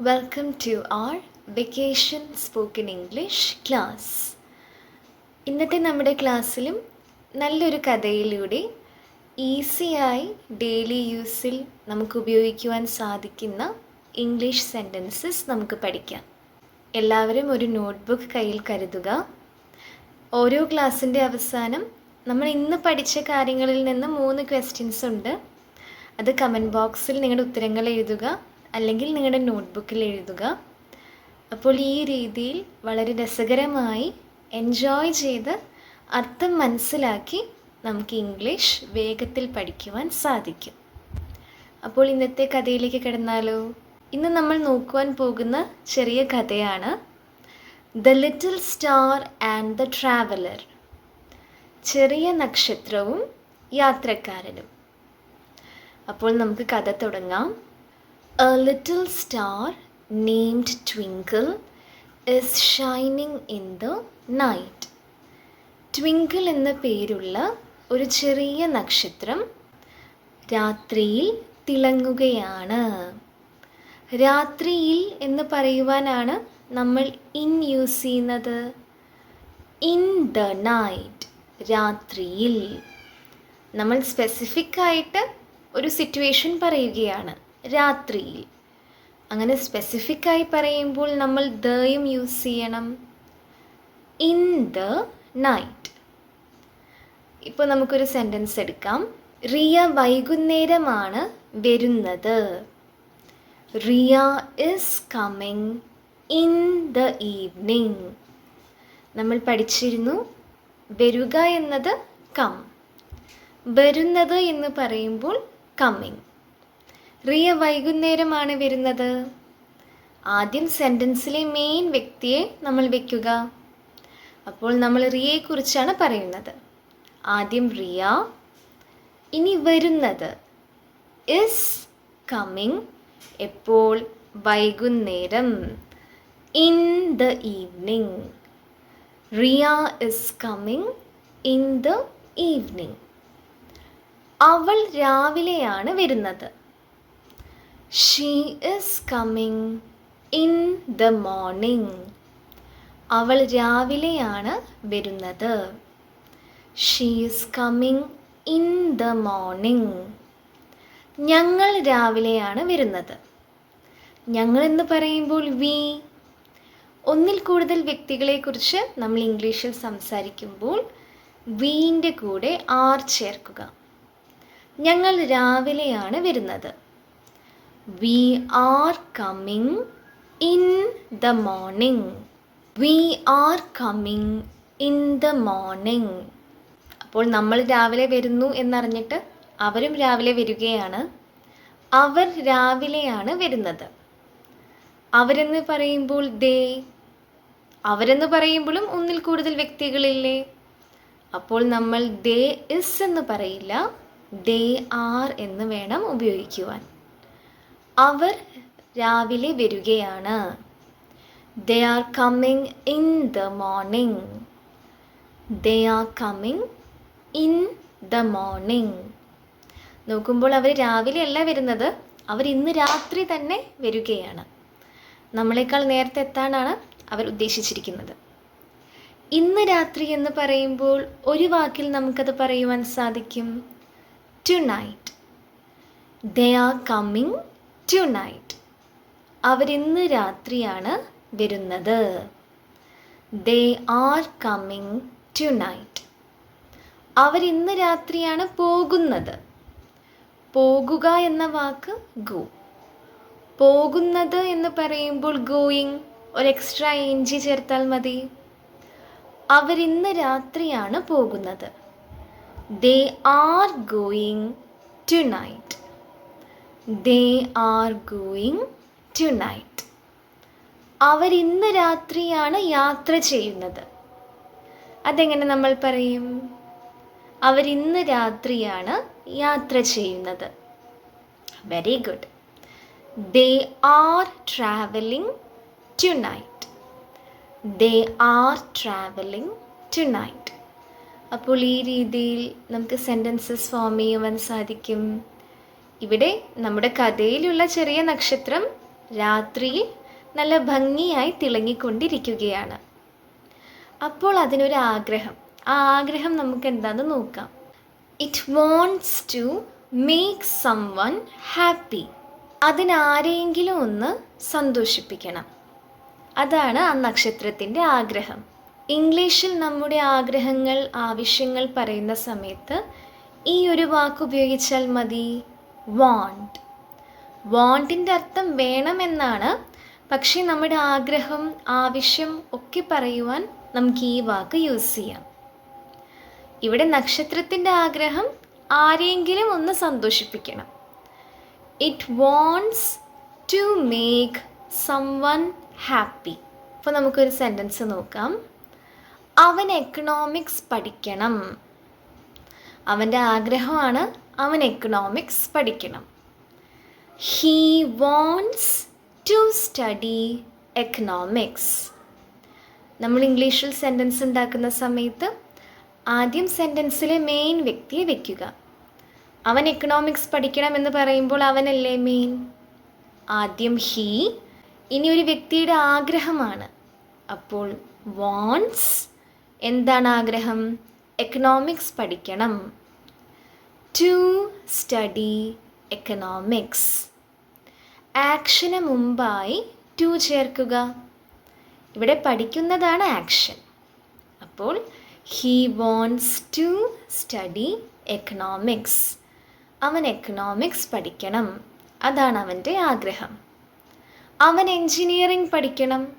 Welcome to our vacation spoken English class ഇന്നത്തെ നമ്മുടെ ക്ലാസ്സിലും നല്ലൊരു കഥയിലൂടെ ഈസിയായി ഡെയിലി യൂസിൽ നമുക്ക് ഉപയോഗിക്കുവാൻ സാധിക്കുന്ന ഇംഗ്ലീഷ് സെന്റൻസസ് നമുക്ക് പഠിക്കാം. എല്ലാവരും ഒരു നോട്ട്ബുക്ക് കയ്യിൽ കരുതുക. ഓരോ ക്ലാസ്സിന്റെ അവസാനം നമ്മൾ ഇന്ന് പഠിച്ച കാര്യങ്ങളിൽ നിന്ന് മൂന്ന് ക്വസ്റ്റ്യൻസ് ഉണ്ട്. അത് കമന്റ് ബോക്സിൽ നിങ്ങളുടെ ഉത്തരങ്ങൾ എഴുതുക. അല്ലെങ്കിൽ നിങ്ങളുടെ നോട്ട്ബുക്കിൽ എഴുതുക. അപ്പോൾ ഈ രീതിയിൽ വളരെ രസകരമായി എൻജോയ് ചെയ്ത് അർത്ഥം മനസ്സിലാക്കി നമുക്ക് ഇംഗ്ലീഷ് വേഗത്തിൽ പഠിക്കുവാൻ സാധിക്കും. അപ്പോൾ ഇന്നത്തെ കഥയിലേക്ക് കിടന്നാലോ? ഇന്ന് നമ്മൾ നോക്കുവാൻ പോകുന്ന ചെറിയ കഥയാണ്. The little star and the traveller ചെറിയ നക്ഷത്രവും യാത്രക്കാരനും. അപ്പോൾ നമുക്ക് കഥ തുടങ്ങാം. A little star named Twinkle is shining in the night Twinkle എന്ന പേരുള്ള ഒരു ചെറിയ നക്ഷത്രം രാത്രിയിൽ തിളങ്ങുകയാണ്. രാത്രിയിൽ എന്ന് പറയുവാനാണ് നമ്മൾ ഇൻ യൂസ് ചെയ്യുന്നത്. ഇൻ ദ നൈറ്റ് രാത്രിയിൽ. നമ്മൾ സ്പെസിഫിക് ആയിട്ട് ഒരു സിറ്റുവേഷൻ പറയുകയാണ്. രാത്രിയിൽ. അങ്ങനെ സ്പെസിഫിക്കായി പറയുമ്പോൾ നമ്മൾ ദയും യൂസ് ചെയ്യണം. ഇൻ ദ നൈറ്റ് ഇപ്പോൾ നമുക്കൊരു സെന്റൻസ് എടുക്കാം. റിയ വൈകുന്നേരമാണ് വരുന്നത്. Riya is coming in the evening നമ്മൾ പഠിച്ചിരുന്നു വരുക എന്നത് കം വരുന്നത് എന്ന് പറയുമ്പോൾ കമ്മിങ് റിയ വൈകുന്നേരമാണ് വരുന്നത്. ആദ്യം സെന്റൻസിലെ മെയിൻ വ്യക്തിയെ നമ്മൾ വെക്കുക. അപ്പോൾ നമ്മൾ റിയയെക്കുറിച്ചാണ് പറയുന്നത്. ആദ്യം റിയ ഇനി വരുന്നത്. ഇസ് കമ്മിങ് എപ്പോൾ? വൈകുന്നേരം. In the evening Riya is coming in the evening അവൾ രാവിലെയാണ് വരുന്നത്. She is coming in the morning അവൾ രാവിലെയാണ് വരുന്നത്. She is coming in the morning ഞങ്ങൾ രാവിലെയാണ് വരുന്നത്. ഞങ്ങൾ എന്ന് പറയുമ്പോൾ വി ഒന്നിൽ കൂടുതൽ വ്യക്തികളെക്കുറിച്ച് നമ്മൾ ഇംഗ്ലീഷിൽ സംസാരിക്കുമ്പോൾ വീന്റെ കൂടെ ആർ ചേർക്കുക. ഞങ്ങൾ രാവിലെയാണ് വരുന്നത്. We are coming in the morning we are coming in the morning അപ്പോൾ നമ്മൾ രാവിലെ വരുന്നു എന്നറിഞ്ഞിട്ട് അവരും രാവിലെ വരികയാണ്. അവർ രാവിലെയാണ് വരുന്നത്. അവരെന്ന് പറയുമ്പോൾ ദേ അവരെന്ന് പറയുമ്പോഴും ഒന്നിൽ കൂടുതൽ വ്യക്തികളില്ലേ? അപ്പോൾ നമ്മൾ ദേ ഇസ് എന്ന് പറയില്ല. ദേ ആർ എന്ന് വേണം ഉപയോഗിക്കുവാൻ. അവർ രാവിലെ വരികയാണ്. They are coming in the morning they are coming in the morning നോക്കുമ്പോൾ അവർ രാവിലെ അല്ല വരുന്നത്. അവർ ഇന്ന് രാത്രി തന്നെ വരികയാണ്. നമ്മളെക്കാൾ നേരത്തെ എത്താനാണ് അവർ ഉദ്ദേശിച്ചിരിക്കുന്നത്. ഇന്ന് രാത്രി എന്ന് പറയുമ്പോൾ ഒരു വാക്കിൽ നമുക്കത് പറയുവാൻ സാധിക്കും. Tonight they are coming tonight അവരിന്ന് രാത്രിയാണ് വരുന്നത്. They are coming tonight അവരിന്ന് രാത്രിയാണ് പോകുന്നത്. പോകുക എന്ന വാക്ക് ഗോ പോകുന്നത് എന്ന് പറയുമ്പോൾ ഗോയിങ് ഒരു എക്സ്ട്രാ എഞ്ചി ചേർത്താൽ മതി. അവരിന്ന് രാത്രിയാണ് പോകുന്നത്. They are going tonight they are going tonight അവരിന്ന് രാത്രിയാണ് യാത്ര ചെയ്യുന്നത്. അതെങ്ങനെ നമ്മൾ പറയും? അവരിന്ന് രാത്രിയാണ് യാത്ര ചെയ്യുന്നത്. Very good they are travelling tonight they are travelling tonight അപ്പോൾ ഈ രീതിയിൽ നമുക്ക് സെന്റൻസസ് ഫോം ചെയ്യുവാൻ സാധിക്കും. ഇവിടെ നമ്മുടെ കഥയിലുള്ള ചെറിയ നക്ഷത്രം രാത്രിയിൽ നല്ല ഭംഗിയായി തിളങ്ങിക്കൊണ്ടിരിക്കുകയാണ്. അപ്പോൾ അതിനൊരു ആഗ്രഹം. ആ ആഗ്രഹം നമുക്ക് എന്താണെന്ന് നോക്കാം. It wants to make someone happy അതിനാരെയെങ്കിലും ഒന്ന് സന്തോഷിപ്പിക്കണം. അതാണ് ആ നക്ഷത്രത്തിന്റെ ആഗ്രഹം. ഇംഗ്ലീഷിൽ നമ്മുടെ ആഗ്രഹങ്ങൾ ആവശ്യങ്ങൾ പറയുന്ന സമയത്ത് ഈ ഒരു വാക്ക് ഉപയോഗിച്ചാൽ മതി. വാണ്ട് വാണ്ടിന്റെ അർത്ഥം വേണമെന്നാണ്. പക്ഷേ നമ്മുടെ ആഗ്രഹം ആവശ്യം ഒക്കെ പറയുവാൻ നമുക്ക് ഈ വാക്ക് യൂസ് ചെയ്യാം. ഇവിടെ നക്ഷത്രത്തിന്റെ ആഗ്രഹം ആരെങ്കിലും ഒന്ന് സന്തോഷിപ്പിക്കണം. It wants to make someone happy അപ്പോൾ നമുക്കൊരു സെന്റൻസ് നോക്കാം. അവൻ എക്കണോമിക്സ് പഠിക്കണം. അവന്റെ ആഗ്രഹമാണ് അവൻ എക്കണോമിക്സ് പഠിക്കണം. He wants to study economics നമ്മൾ ഇംഗ്ലീഷിൽ സെന്റൻസ് ഉണ്ടാക്കുന്ന സമയത്ത് ആദ്യം സെന്റൻസിലെ മെയിൻ വ്യക്തിയെ വെക്കുക. അവൻ എക്കണോമിക്സ് പഠിക്കണം എന്ന് പറയുമ്പോൾ അവനല്ലേ മെയിൻ ആദ്യം ഹീ ഇനി ഒരു വ്യക്തിയുടെ ആഗ്രഹമാണ്. അപ്പോൾ വോൺസ് എന്താണ് ആഗ്രഹം? എക്കണോമിക്സ് പഠിക്കണം. ടു സ്റ്റഡി എക്കണോമിക്സ് ആക്ഷന് മുമ്പായി ടു ചേർക്കുക. ഇവിടെ പഠിക്കുന്നതാണ് ആക്ഷൻ അപ്പോൾ he wants to study economics അവൻ എക്കണോമിക്സ് പഠിക്കണം. അതാണ് അവന്റെ ആഗ്രഹം. അവൻ എൻജിനീയറിംഗ് പഠിക്കണം.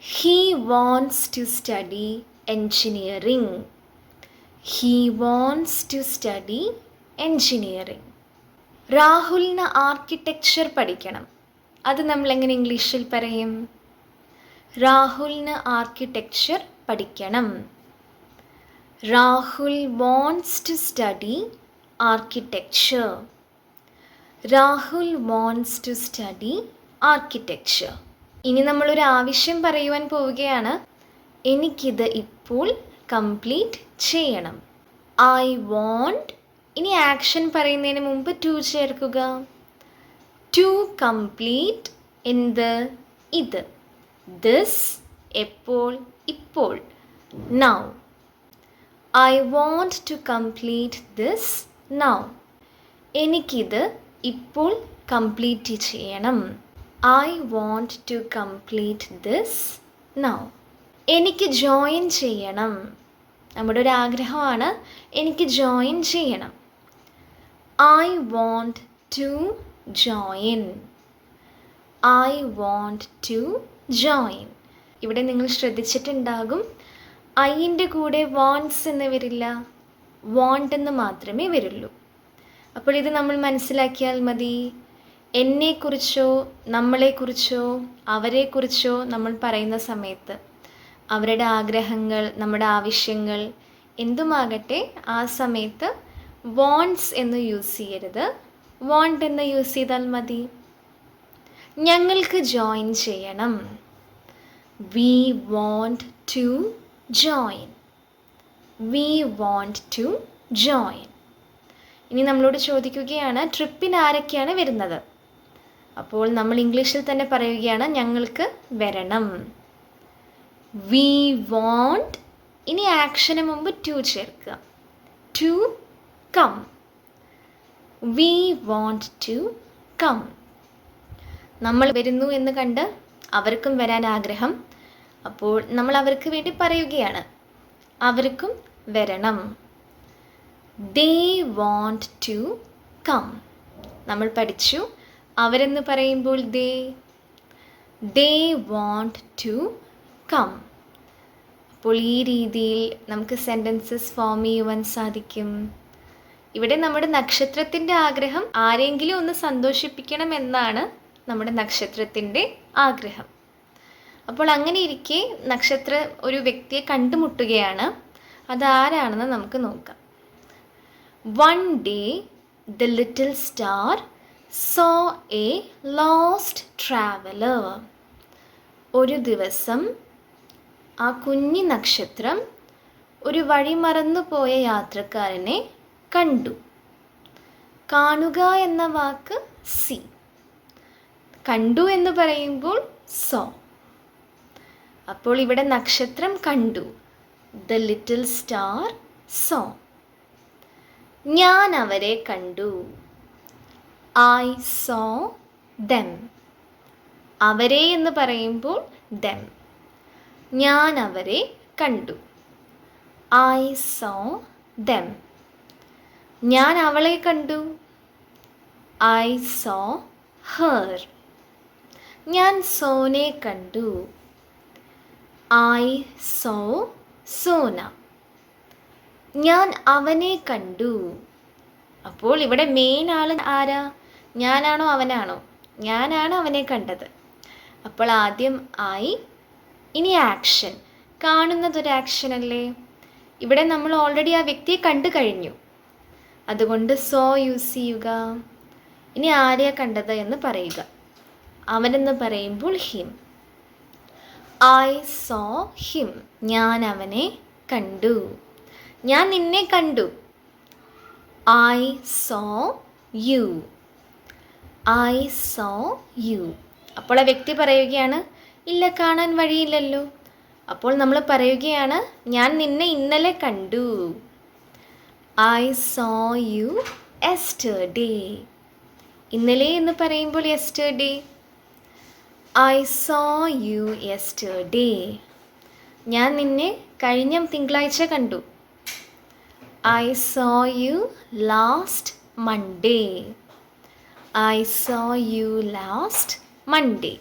He wants to study engineering he wants to study engineering രാഹുലിന് ആർക്കിടെക്ചർ പഠിക്കണം. അത് നമ്മൾ എങ്ങനെ ഇംഗ്ലീഷിൽ പറയും? രാഹുലിന് ആർക്കിടെക്ചർ പഠിക്കണം. Rahul wants to study architecture Rahul wants to study architecture ഇനി നമ്മളൊരു ആവശ്യം പറയുവാൻ പോവുകയാണ്. എനിക്കിത് ഇപ്പോൾ കംപ്ലീറ്റ് ചെയ്യണം. ഐ വോണ്ട് ഇനി ആക്ഷൻ പറയുന്നതിന് മുമ്പ് ടു ചേർക്കുക. ടു കംപ്ലീറ്റ് എന്ത് ഇത്. ദിസ് എപ്പോൾ ഇപ്പോൾ. Now I want to complete this now എനിക്കിത് ഇപ്പോൾ കംപ്ലീറ്റ് ചെയ്യണം. I want to complete this now എനിക്ക് ജോയിൻ ചെയ്യണം. നമ്മുടെ ഒരു ആഗ്രഹമാണ്. എനിക്ക് ജോയിൻ ചെയ്യണം. I want to join I want to join ഇവിടെ നിങ്ങൾ ശ്രദ്ധിച്ചിട്ടുണ്ടാകും. ഐന്റെ കൂടെ വോൺസ് എന്ന് വരില്ല. വോണ്ട് എന്ന് മാത്രമേ വരുള്ളൂ. അപ്പോൾ ഇത് നമ്മൾ മനസ്സിലാക്കിയാൽ മതി. എന്നെക്കുറിച്ചോ നമ്മളെക്കുറിച്ചോ അവരെക്കുറിച്ചോ നമ്മൾ പറയുന്ന സമയത്ത് അവരുടെ ആഗ്രഹങ്ങൾ നമ്മുടെ ആവശ്യങ്ങൾ എന്തുമാകട്ടെ ആ സമയത്ത് വോൺസ് എന്ന് യൂസ് ചെയ്യരുത്. വോണ്ട് എന്ന് യൂസ് ചെയ്താൽ മതി. ഞങ്ങൾക്ക് ജോയിൻ ചെയ്യണം. We want to join we want to join ഇനി നമ്മളോട് ചോദിക്കുകയാണ് ട്രിപ്പിന് ആരൊക്കെയാണ് വരുന്നത്? അപ്പോൾ നമ്മൾ ഇംഗ്ലീഷിൽ തന്നെ പറയുകയാണ് ഞങ്ങൾക്ക് വരണം. We want. ഇനി ആക്ഷന് മുമ്പ് ടു ചേർക്കുക. To come. We want to come. നമ്മൾ വരുന്നു എന്ന് കണ്ട് അവർക്കും വരാൻ ആഗ്രഹം. അപ്പോൾ നമ്മൾ അവർക്ക് വേണ്ടി പറയുകയാണ്. അവർക്കും വരണം. They want to come. നമ്മൾ പഠിച്ചു. അവരെന്ന് പറയുമ്പോൾ they. They want to come അപ്പോൾ ഈ രീതിയിൽ നമുക്ക് സെന്റൻസസ് ഫോം ചെയ്യുവാൻ സാധിക്കും. ഇവിടെ നമ്മുടെ നക്ഷത്രത്തിന്റെ ആഗ്രഹം ആരെങ്കിലും ഒന്ന് സന്തോഷിപ്പിക്കണം എന്നാണ് നമ്മുടെ നക്ഷത്രത്തിന്റെ ആഗ്രഹം. അപ്പോൾ അങ്ങനെ ഇരിക്കെ നക്ഷത്ര ഒരു വ്യക്തിയെ കണ്ടുമുട്ടുകയാണ്. അതാരാണെന്ന് നമുക്ക് നോക്കാം. One day the little star saw a lost traveller ഒരു ദിവസം ആ കുഞ്ഞി നക്ഷത്രം ഒരു വഴി മറന്നു പോയ യാത്രക്കാരനെ കണ്ടു. കാണുക എന്ന വാക്ക് സി. കണ്ടു എന്ന് പറയുമ്പോൾ സോ. അപ്പോൾ ഇവിടെ നക്ഷത്രം കണ്ടു. The little star saw. ഞാൻ അവരെ കണ്ടു. I saw them. അവരെ എന്ന് പറയുമ്പോൾ ദം. ഞാൻ അവരെ കണ്ടു. ഐ സോ ദം ഞാൻ അവളെ കണ്ടു. ഐ സോ ഹർ ഞാൻ സോനെ കണ്ടു. ഐ സോ സോന. ഞാൻ അവനെ കണ്ടു. അപ്പോൾ ഇവിടെ മെയിൻ ആൾ ആരാ? ഞാനാണോ അവനാണോ? ഞാനാണ് അവനെ കണ്ടത്. അപ്പോൾ ആദ്യം ഐ ഇനി ആക്ഷൻ കാണുന്നതൊരു ആക്ഷൻ അല്ലേ? ഇവിടെ നമ്മൾ ഓൾറെഡി ആ വ്യക്തിയെ കണ്ടു കഴിഞ്ഞു. അതുകൊണ്ട് സോ യൂസ് ചെയ്യുക ഇനി ആരെയാ കണ്ടത് എന്ന് പറയുക. അവനെന്ന് പറയുമ്പോൾ ഹിം ഐ സോ ഹിം ഞാൻ അവനെ കണ്ടു. ഞാൻ നിന്നെ കണ്ടു. I saw you I saw you അപ്പോൾ ആ വ്യക്തി പറയുകയാണ് ഇല്ല കാണാൻ വഴിയില്ലല്ലോ. അപ്പോൾ നമ്മൾ പറയുകയാണ് ഞാൻ നിന്നെ ഇന്നലെ കണ്ടു. ഐ സോ യു എസ്റ്റർഡേ ഇന്നലെ എന്ന് പറയുമ്പോൾ yesterday I saw you yesterday ഞാൻ നിന്നെ കഴിഞ്ഞ തിങ്കളാഴ്ച കണ്ടു. I saw you last Monday I saw you last Monday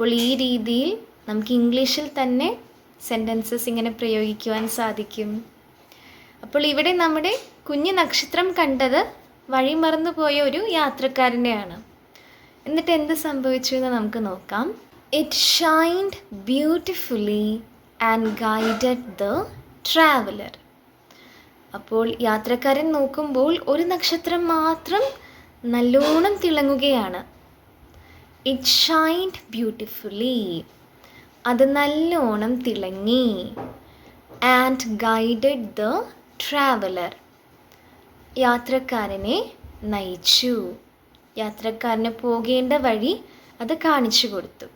അപ്പോൾ ഈ രീതിയിൽ നമുക്ക് ഇംഗ്ലീഷിൽ തന്നെ സെന്റൻസസ് ഇങ്ങനെ പ്രയോഗിക്കുവാൻ സാധിക്കും. അപ്പോൾ ഇവിടെ നമ്മുടെ കുഞ്ഞു നക്ഷത്രം കണ്ടത് വഴിമറന്നു പോയ ഒരു യാത്രക്കാരനെയാണ്. എന്നിട്ട് എന്ത് സംഭവിച്ചു എന്ന് നമുക്ക് നോക്കാം. It shined beautifully and guided the traveller അപ്പോൾ യാത്രക്കാരൻ നോക്കുമ്പോൾ ഒരു നക്ഷത്രം മാത്രം നല്ലോണം തിളങ്ങുകയാണ്. ഇറ്റ് ഷൈൻഡ് ബ്യൂട്ടിഫുള്ളി അത് നല്ലോണം തിളങ്ങി. ആൻഡ് ഗൈഡഡ് ദ ട്രാവലർ യാത്രക്കാരനെ നയിച്ചു. യാത്രക്കാരന് പോകേണ്ട വഴി അത് കാണിച്ചു കൊടുത്തു.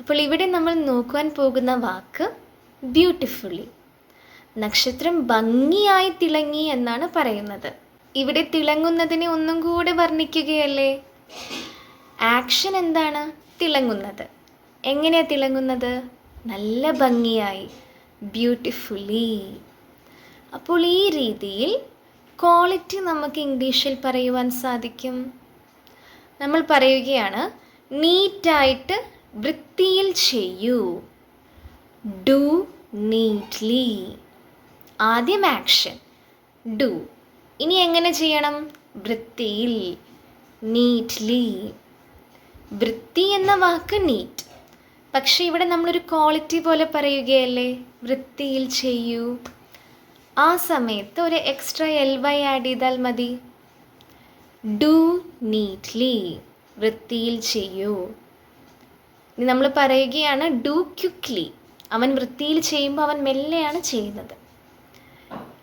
അപ്പോൾ ഇവിടെ നമ്മൾ നോക്കുവാൻ പോകുന്ന വാക്ക് ബ്യൂട്ടിഫുള്ളി നക്ഷത്രം ഭംഗിയായി തിളങ്ങി എന്നാണ് പറയുന്നത്. ഇവിടെ തിളങ്ങുന്നതിനെ ഒന്നും കൂടെ വർണിക്കുകയല്ലേ? ആക്ഷൻ എന്താണ്? തിളങ്ങുന്നത്. എങ്ങനെയാണ് തിളങ്ങുന്നത്? നല്ല ഭംഗിയായി. ബ്യൂട്ടിഫുള്ളി. അപ്പോൾ ഈ രീതിയിൽ ക്വാളിറ്റി നമുക്ക് ഇംഗ്ലീഷിൽ പറയുവാൻ സാധിക്കും. നമ്മൾ പറയുകയാണ് നീറ്റായിട്ട് വൃത്തിയിൽ ചെയ്യൂ. Do neatly. ആദ്യം ആക്ഷൻ. ഡു. ഇനി എങ്ങനെ ചെയ്യണം? വൃത്തിയിൽ. നീറ്റ്ലി. വൃത്തി എന്ന വാക്ക് നീറ്റ്. പക്ഷെ ഇവിടെ നമ്മളൊരു ക്വാളിറ്റി പോലെ പറയുകയല്ലേ? വൃത്തിയിൽ ചെയ്യൂ. ആ സമയത്ത് ഒരു എക്സ്ട്രാ എൽ വൈ ആഡ് ചെയ്താൽ മതി. ഡു നീറ്റ്ലി വൃത്തിയിൽ ചെയ്യൂ. നമ്മൾ പറയുകയാണ് ഡു ക്യുക്ലി അവൻ വൃത്തിയിൽ ചെയ്യുമ്പോൾ അവൻ മെല്ലെയാണ് ചെയ്യുന്നത്.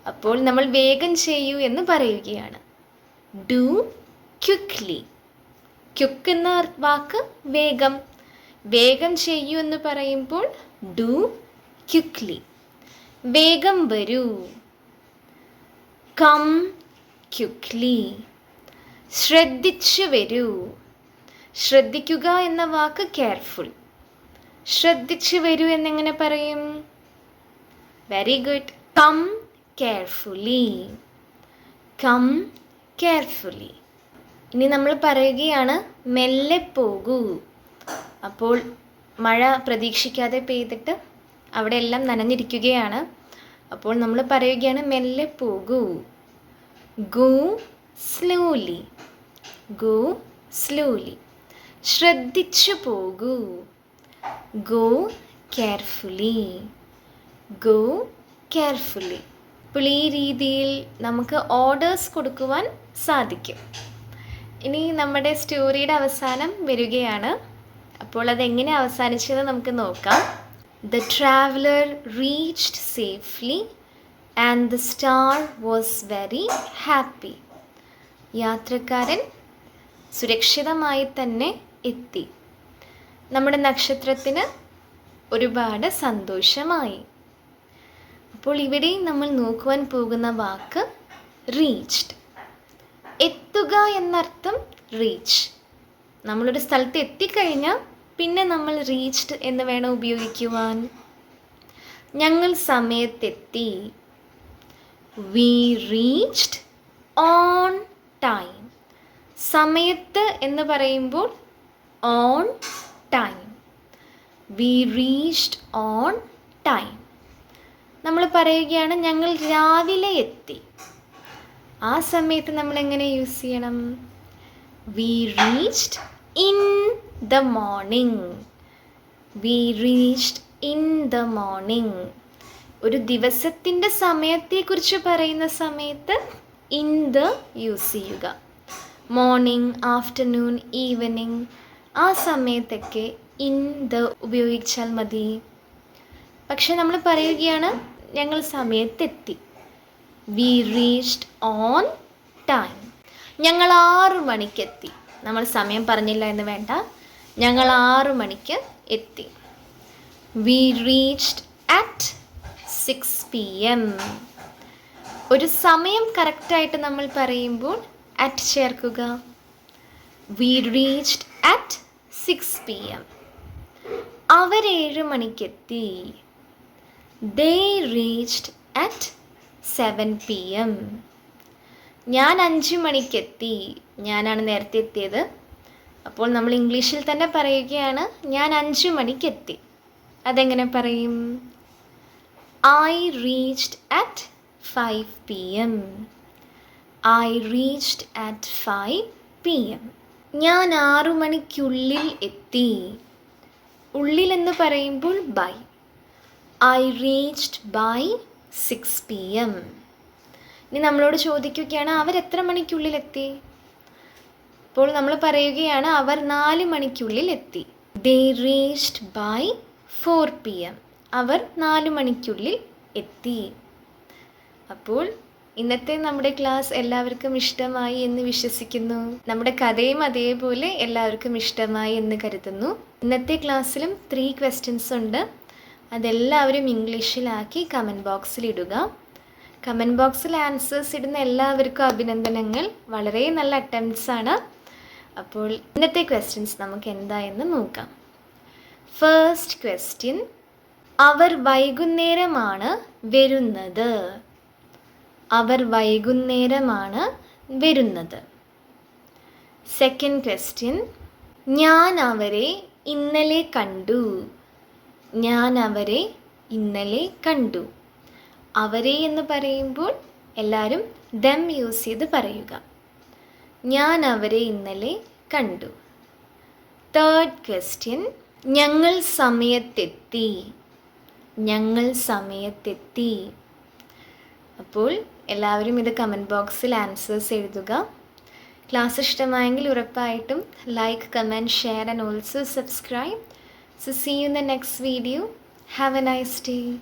അപ്പോൾ നമ്മൾ വേഗം ചെയ്യൂ എന്ന് പറയുകയാണ്. ഡു ക്യുക്ലി ക്യുക്ക് എന്ന വാക്ക് വേഗം. വേഗം ചെയ്യൂ എന്ന് പറയുമ്പോൾ ഡു ക്യുക്ലി. വേഗം വരൂ. Come quickly. ശ്രദ്ധിച്ചു വരൂ. ശ്രദ്ധിക്കുക എന്ന വാക്ക് കെയർഫുൾ ശ്രദ്ധിച്ചു വരൂ എന്നെങ്ങനെ പറയും? Very good come carefully come carefully ഇനി നമ്മൾ പറയുകയാണ് മെല്ലെ പോകൂ. അപ്പോൾ മഴ പ്രതീക്ഷിക്കാതെ പെയ്തിട്ട് അവിടെ എല്ലാം നനഞ്ഞിരിക്കുകയാണ്. അപ്പോൾ നമ്മൾ പറയുകയാണ് മെല്ലെ പോകൂ. Go slowly. Go slowly. ശ്രദ്ധിച്ചു പോകൂ. Go carefully. Go carefully. അപ്പോൾ ഈ രീതിയിൽ നമുക്ക് ഓർഡേഴ്സ് കൊടുക്കുവാൻ സാധിക്കും. ഇനി നമ്മുടെ സ്റ്റോറിയുടെ അവസാനം വരികയാണ്. അപ്പോൾ അതെങ്ങനെ അവസാനിച്ചെന്ന് നമുക്ക് നോക്കാം. The traveller reached safely and the star was very happy യാത്രക്കാരൻ സുരക്ഷിതമായി തന്നെ എത്തി. നമ്മുടെ നക്ഷത്രത്തിന് ഒരുപാട് സന്തോഷമായി. അപ്പോൾ ഇവിടെ നമ്മൾ നോക്കുവാൻ പോകുന്ന വാക്ക് റീച്ച്ഡ് എത്തുക എന്നർത്ഥം റീച്ച് നമ്മളൊരു സ്ഥലത്ത് എത്തിക്കഴിഞ്ഞാൽ പിന്നെ നമ്മൾ റീച്ച്ഡ് എന്ന് വേണം ഉപയോഗിക്കുവാൻ. ഞങ്ങൾ സമയത്തെത്തി. വി റീച്ച്ഡ് ഓൺ ടൈം സമയത്ത് എന്ന് പറയുമ്പോൾ on time we reached on time നമ്മൾ പറയുകയാണ് ഞങ്ങൾ രാവിലെ എത്തി. ആ സമയത്ത് നമ്മൾ എങ്ങനെ യൂസ് ചെയ്യണം? We reached in the morning we reached in the morning ഒരു ദിവസത്തിന്റെ സമയത്തെക്കുറിച്ച് പറയുന്ന സമയത്ത് ഇൻ ദ യൂസ് ചെയ്യുക. മോർണിംഗ് ആഫ്റ്റർനൂൺ ഈവനിങ് ആ സമയത്തൊക്കെ ഇൻ ദ ഉപയോഗിച്ചാൽ മതി. പക്ഷെ നമ്മൾ പറയുകയാണ് ഞങ്ങൾ സമയത്തെത്തി. We reached on time. ഞങ്ങൾ ആറു മണിക്കെത്തി. നമ്മൾ സമയം പറഞ്ഞില്ല എന്ന് വേണ്ട. ഞങ്ങൾ ആറു മണിക്ക് എത്തി. We reached at six P M. ഒരു സമയം കറക്റ്റായിട്ട് നമ്മൾ പറയുമ്പോൾ അറ്റ് ചേർക്കുക. We reached at six P M. അവരേഴ് മണിക്കെത്തി. They reached at seven P M ഞാൻ അഞ്ച് മണിക്കെത്തി. ഞാനാണ് നേരത്തെ എത്തിയത്. അപ്പോൾ നമ്മൾ ഇംഗ്ലീഷിൽ തന്നെ പറയുകയാണ് ഞാൻ അഞ്ച് മണിക്കെത്തി. അതെങ്ങനെ പറയും? I reached at five P M I reached at five P M ഞാൻ ആറു മണിക്കുള്ളിൽ എത്തി. ഉള്ളിൽ എന്ന് പറയുമ്പോൾ by I reached by six P M ഇനി നമ്മളോട് ചോദിക്കുകയാണ് അവർ എത്ര മണിക്കുള്ളിൽ എത്തി ഇപ്പോൾ നമ്മൾ പറയുകയാണ് അവർ നാല് മണിക്കുള്ളിൽ എത്തി they reached by four P M അവർ നാല് മണിക്കുള്ളിൽ എത്തി. അപ്പോൾ ഇന്നത്തെ നമ്മുടെ ക്ലാസ് എല്ലാവർക്കും ഇഷ്ടമായി എന്ന് വിശ്വസിക്കുന്നു. നമ്മുടെ കഥയും അതേപോലെ എല്ലാവർക്കും ഇഷ്ടമായി എന്ന് കരുതുന്നു. ഇന്നത്തെ ക്ലാസ്സിലും ത്രീ ക്വസ്റ്റ്യൻസ് ഉണ്ട്. അതെല്ലാവരും ഇംഗ്ലീഷിലാക്കി കമന്റ് ബോക്സിൽ ഇടുക കമന്റ് ബോക്സിൽ ആൻസേഴ്സ് ഇടുന്ന എല്ലാവർക്കും അഭിനന്ദനങ്ങൾ. വളരെ നല്ല അറ്റംപ്റ്റ്സ് ആണ്. അപ്പോൾ ഇന്നത്തെ ക്വസ്റ്റ്യൻസ് നമുക്ക് എന്തായെന്ന് നോക്കാം. ഫസ്റ്റ് ക്വസ്റ്റ്യൻ അവർ വൈകുന്നേരമാണ് വരുന്നത്. അവർ വൈകുന്നേരമാണ് വരുന്നത്. സെക്കൻഡ് ക്വസ്റ്റ്യൻ ഞാൻ അവരെ ഇന്നലെ കണ്ടു. ഞാൻ അവരെ ഇന്നലെ കണ്ടു. അവരെ എന്ന് പറയുമ്പോൾ എല്ലാവരും ദം യൂസ് ചെയ്ത് പറയുക. ഞാൻ അവരെ ഇന്നലെ കണ്ടു. തേർഡ് ക്വസ്റ്റ്യൻ ഞങ്ങൾ സമയത്തെത്തി. ഞങ്ങൾ സമയത്തെത്തി. അപ്പോൾ എല്ലാവരും ഇത് കമന്റ് ബോക്സിൽ ആൻസേഴ്സ് എഴുതുക. ക്ലാസ് ഇഷ്ടമായെങ്കിൽ ഉറപ്പായിട്ടും like comment share and also subscribe So see you in the next video. Have a nice day.